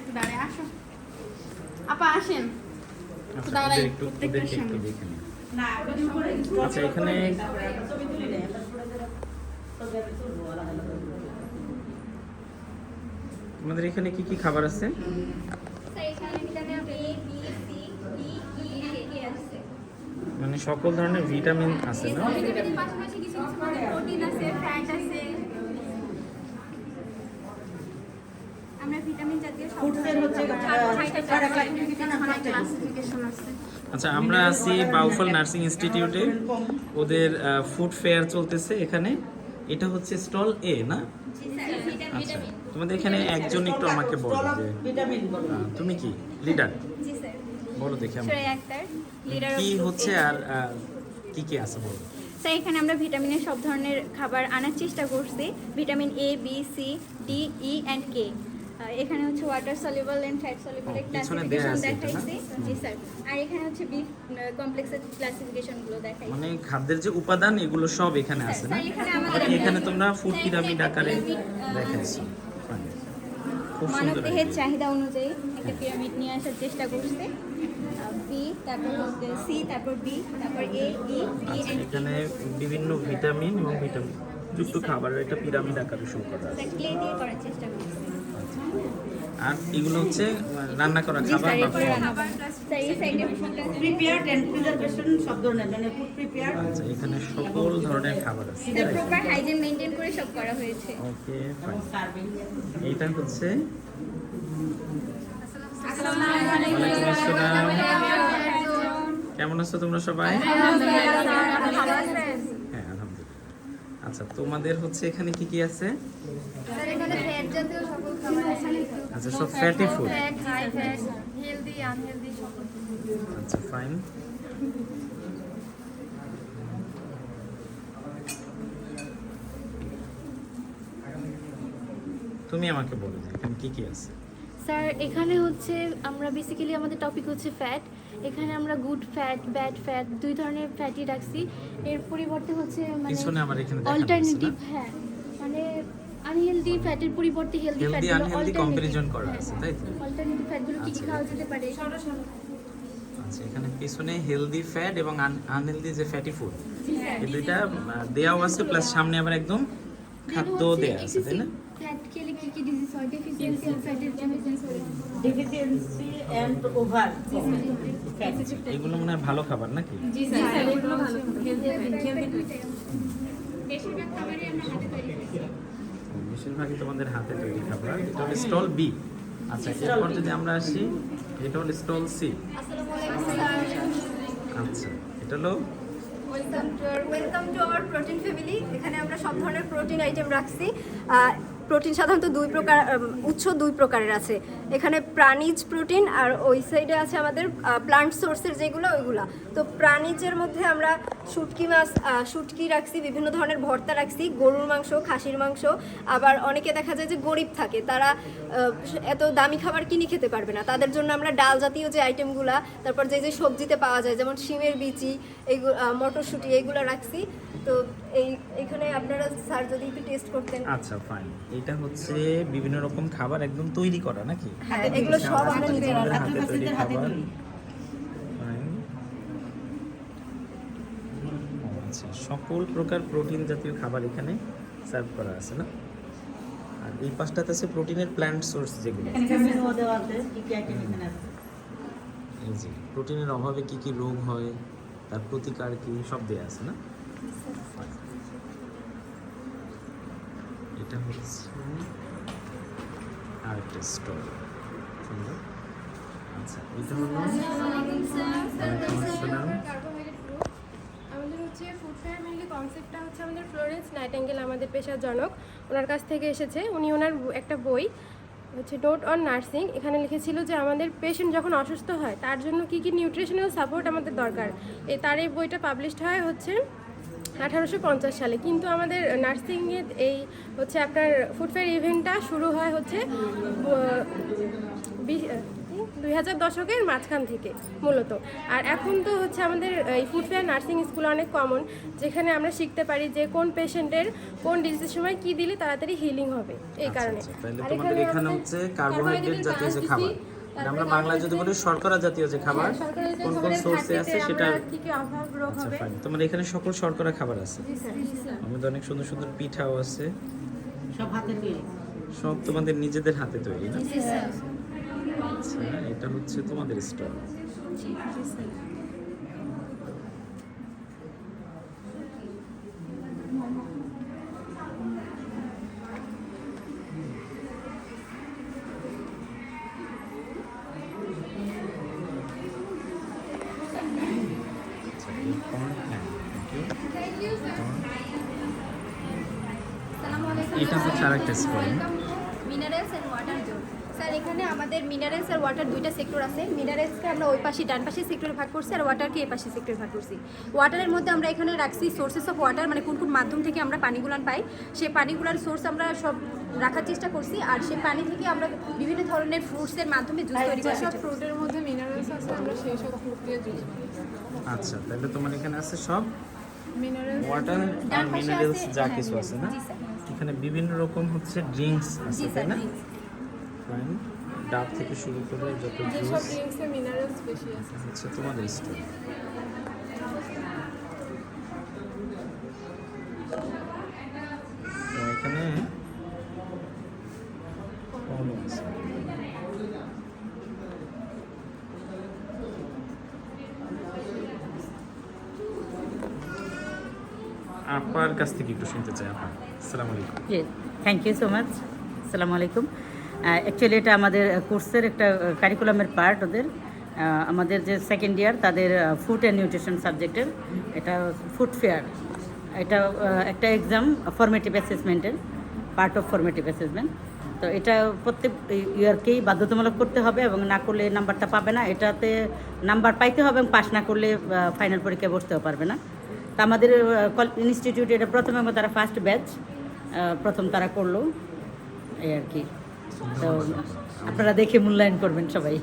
একটু দাঁড়ায় আসো। আপা আসেন। আচ্ছা, দাঁড়াই, প্রত্যেকটার সামনে। আচ্ছা এখানে তোমাদের এখানে কি কি খাবার আছে? স্যার এখানে vitamin A B C D E and K আছে? মানে সকল ধরনের ভিটামিন আছে না? ভিটামিনের পাশাপাশি কিছু কিছু প্রোটিন আছে ফ্যাট আছে আমরা ভিটামিন জাতীয় আচ্ছা আমরা আছি বাউফল নার্সিং ইনস্টিটিউটে। ওদের ফুড ফেয়ার চলতেছে এখানে। এটা হচ্ছে স্টল এ না? আচ্ছা তোমাদের এখানে একজন একটু আমাকে বলো যে ভিটামিন বলো। আহ, তুমি কি? লিডার? বলো দেখি কি হচ্ছে আর কি কি আছে বলো? স্যার এখানে আমরা ভিটামিনের সব ধরনের খাবার আনার চেষ্টা করছি। Vitamin A B C D E and K এখানে হচ্ছে water soluble and fat soluble ও, এর ক্লাসিফিকেশন? দেখাইছি। জি স্যার আর এখানে হচ্ছে বিফ কমপ্লেক্সের ক্লাসিফিকেশনগুলো দেখাইছি। মানে খাদ্যের যে উপাদান এগুলো সব এখানে আছে না? এখানে তোমরা ফুড পিরামিড আকারে দেখাইছো। Fine. মানব দেহের চাহিদা অনুযায়ী একটা পিরামিড নিয়ে আসার চেষ্টা করছে। বি তারপর সি তারপর বি তারপর এ ই ডি এখানে বিভিন্ন ভিটামিন এবং ভিটামিন যুক্ত খাবারের একটা পিরামিড আকারে শুরু করা আছে। ক্লে দিয়ে করার চেষ্টা করছে। আর এগুলো হচ্ছে রান্না করা খাবার বা মানে ফুড প্রিপেয়ার্ড আচ্ছা এখানে সকল ধরনের খাবার আছে স্যার প্রপার হাইজিন মেনটেন করে সব করা হয়েছে। ওকে ফাইন এইটা হচ্ছে কেমন আছো তোমরা সবাই? আচ্ছা তোমাদের হচ্ছে এখানে কি কি আছে? স্যার এখানে ফ্যাট জাতীয় সকল খাবার আছে। আচ্ছা সব fatty food fat high fat healthy unhealthy সকল আচ্ছা ফাইন তুমি আমাকে বলো এখানে কি কি আছে? স্যার এখানে হচ্ছে আমরা বেসিক্যালি আমাদের টপিক হচ্ছে ফ্যাট এখানে আমরা গুড ফ্যাট ব্যাড ফ্যাট দুই ধরনের ফ্যাটই রাখছি। এর পরিবর্তে হচ্ছে মানে পিছনে আমার এখানে অল্টারনেটিভ হ্যাঁ মানে আনহেলদি ফ্যাটের পরিবর্তে হেলদি ফ্যাটগুলো unhealthy comparison করা আছে, তাই তো? অল্টারনেটিভ ফ্যাটগুলো কি কি আচ্ছা। খাওয়া যেতে পারে? আচ্ছা এখানে পিছনে হেলদি ফ্যাট এবং আনহেলদি যে ফ্যাটি ফুড এই দুইটা আহ, দেওয়াও আছে প্লাস সামনে আবার একদম খাদ্য দেয়া আছে তাই না? ফ্যাট খেলে কি কি ডিজিজ হয় ডেফিসিয়েন্সি ফ্যাটের ডেফিসিয়েন্সি এন্ড ওভার এগুলো মনে হয় ভালো খাবার নাকি? জি স্যার এগুলো ভালো বেশিরভাগ খাবারই আমরা হাতে তৈরি করি বেশিরভাগই তোমাদের হাতে তৈরি খাবার। এটা হলো স্টল বি আচ্ছা এরপর যদি আমরা আসি এটা হলো স্টল সি আচ্ছা এটা হলো? Welcome to welcome to our protein family এখানে আমরা সব ধরনের প্রোটিন আইটেম রাখছি। প্রোটিন সাধারণত দুই প্রকার উৎস দুই প্রকারের আছে। এখানে প্রাণীজ প্রোটিন আর ওই সাইডে আছে আমাদের প্লান্ট সোর্সের যেগুলো, ওইগুলা। তো প্রাণীজের মধ্যে আমরা শুটকি মাছ শুটকি রাখছি, বিভিন্ন ধরনের ভর্তা রাখছি, গরুর মাংস, খাসির মাংস। আবার অনেকে দেখা যায় যে গরিব থাকে, তারা এত দামি খাবার কিনে খেতে পারবে না। তাদের জন্য আমরা ডাল জাতীয় যে আইটেমগুলা তারপর যে যে সবজিতে পাওয়া যায়, যেমন শিমের বিচি এইগুলো মটরশুঁটি এইগুলো রাখছি। তো এই, এখানে আপনারা, স্যার যদি একটু টেস্ট করতেন। আচ্ছা ফাইন এটা হচ্ছে বিভিন্ন রকম খাবার একদম তৈরি করা নাকি? হ্যাঁ এগুলো সব আমরা নিজেরা হাতে তৈরি খাবার। তৈরি। আচ্ছা সকল প্রকার প্রোটিন জাতীয় খাবার এখানে সার্ভ করা আছে না? আর এই পাশটাতে আছে প্রোটিনের প্ল্যান্ট সোর্স যেগুলো। দেওয়া এই যে প্রোটিনের অভাবে কি কি রোগ হয় তার প্রতিকার কি সব দেয়া আছে না. এটা হচ্ছে আরেকটা স্টোর সুন্দর আচ্ছা এটা হলো আমাদের হচ্ছে ফুড ফেয়ার মেনলি কনসেপ্টটা হচ্ছে আমাদের ফ্লোরেন্স নাইটেঙ্গেল আমাদের পেশার জনক ওনার কাছ থেকে এসেছে। উনি ওনার একটা বই হচ্ছে নোট অন নার্সিং এখানে লিখেছিল যে আমাদের পেশেন্ট যখন অসুস্থ হয় তার জন্য কী কী নিউট্রিশনাল সাপোর্ট আমাদের দরকার। এই তার এই বইটা পাবলিশড হয় হচ্ছে আঠারোশো পঞ্চাশ সালে। কিন্তু আমাদের নার্সিংয়ের এই হচ্ছে আপনার ফুটফেয়ার ইভেন্টটা শুরু হয় হচ্ছে দুই হাজার দশকের মাঝখান থেকে মূলত। আর এখন তো হচ্ছে আমাদের এই ফুটফেয়ার নার্সিং স্কুল অনেক কমন যেখানে আমরা শিখতে পারি যে কোন পেশেন্টের কোন ডিজিজের সময় কি দিলে তাড়াতাড়ি হিলিং হবে এই কারণে। আচ্ছা, আর এখানে হচ্ছে কার্বোহাইড্রেট জাতীয় খাবার। আমরা বাংলায় যদি বলি শর্করা জাতীয় যে খাবার হ্যাঁ, কোন কোন সোর্সে আছে সেটা আচ্ছা ফাইন তোমার এখানে সকল শর্করা খাবার আছে? আমাদের অনেক সুন্দর সুন্দর পিঠাও আছে। সব হাতে তৈরি। সব তোমাদের নিজেদের হাতে তৈরি না? আচ্ছা এটা হচ্ছে তোমাদের স্টল এটা হচ্ছে আরেকটা stall minerals and water zone sir এখানে আমাদের মিনারেলস আর ওয়াটার দুইটা সেক্টর আছে। মিনারেলসকে আমরা ওই পাশে ডান পাশে সেক্টরে ভাগ করছি আর ওয়াটারকে এই পাশে সেক্টরে ভাগ করছি। ওয়াটারের মধ্যে আমরা এখানে রাখছি সোর্সেস অফ ওয়াটার মানে কোন কোন মাধ্যম থেকে আমরা পানিগুলান পাই। সেই পানিগুলার সোর্স আমরা সব রাখার চেষ্টা করছি। আর সেই পানি থেকে আমরা বিভিন্ন ধরনের ফ্রুটসের মাধ্যমে জুস তৈরি করছি। ফ্রুটের মধ্যে আচ্ছা তাহলে তোমার এখানে আছে সব? ওয়াটার আর মিনারেলস যা হ্যাঁ, কিছু আছে না? এখানে বিভিন্ন রকম হচ্ছে ড্রিঙ্কস আছে তাই না? ফাইন ডাব থেকে শুরু করে যত জুস তোমাদের স্টোর এখানে আপার কাছ থেকে একটু শুনতে চাই আপা আসসালামু আলাইকুম। থ্যাংক ইউ সো মাচ আসসালামু আলাইকুম। অ্যাকচুয়ালি এটা আমাদের কোর্সের একটা কারিকুলামের পার্ট ওদের। আমাদের যে সেকেন্ড ইয়ার তাদের ফুড অ্যান্ড নিউট্রিশন সাবজেক্টের এটা ফুড ফেয়ার এটা একটা এক্সাম ফর্মেটিভ অ্যাসেসমেন্টের পার্ট অফ ফর্মেটিভ অ্যাসেসমেন্ট তো এটা প্রত্যেক ইয়ারকেই বাধ্যতামূলক করতে হবে এবং না করলে নাম্বারটা পাবে না। এটাতে নাম্বার পাইতে হবে এবং পাস না করলে ফাইনাল পরীক্ষায় বসতেও পারবে না। তা আমাদের ইনস্টিটিউটে এটা প্রথমে তারা ফার্স্ট ব্যাচ প্রথম তারা করল। এই আর কি। তো আপনারা দেখে মূল্যায়ন করবেন সবাই।